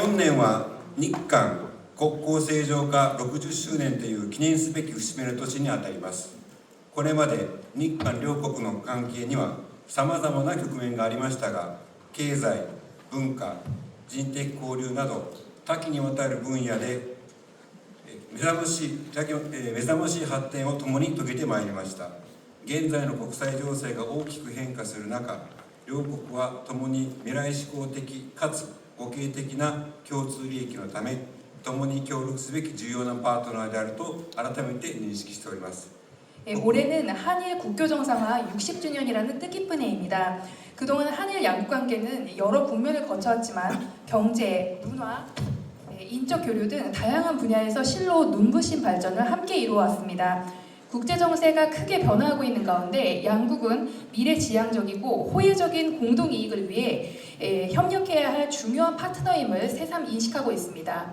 本年は日韓国交正常化60周年という記念すべき節目の年にあたります。これまで日韓両国の関係にはさまざまな局面がありましたが経済文化人的交流など多岐にわたる分野で目覚ましい目覚ましい発展を共に遂げてまいりました。現在の国際情勢が大きく変化する中両国は共に未来志向的かつ互恵的な共通利益のため共に協力すべき重要なパートナーであると改めて認識しております 예, 올해는 한일 국교 정상화 60주년이라는 뜻깊은 해입니다. 그동안 한일 양국 관계는 여러 국면을 거쳐왔지만 경제, 문화, 예, 인적 교류 등 다양한 분야에서 실로 눈부신 발전을 함께 이루어왔습니다. 국제 정세가 크게 변화하고 있는 가운데 양국은 미래지향적이고 호혜적인 공동 이익을 위해 예, 협력해야 할 중요한 파트너임을 새삼 인식하고 있습니다.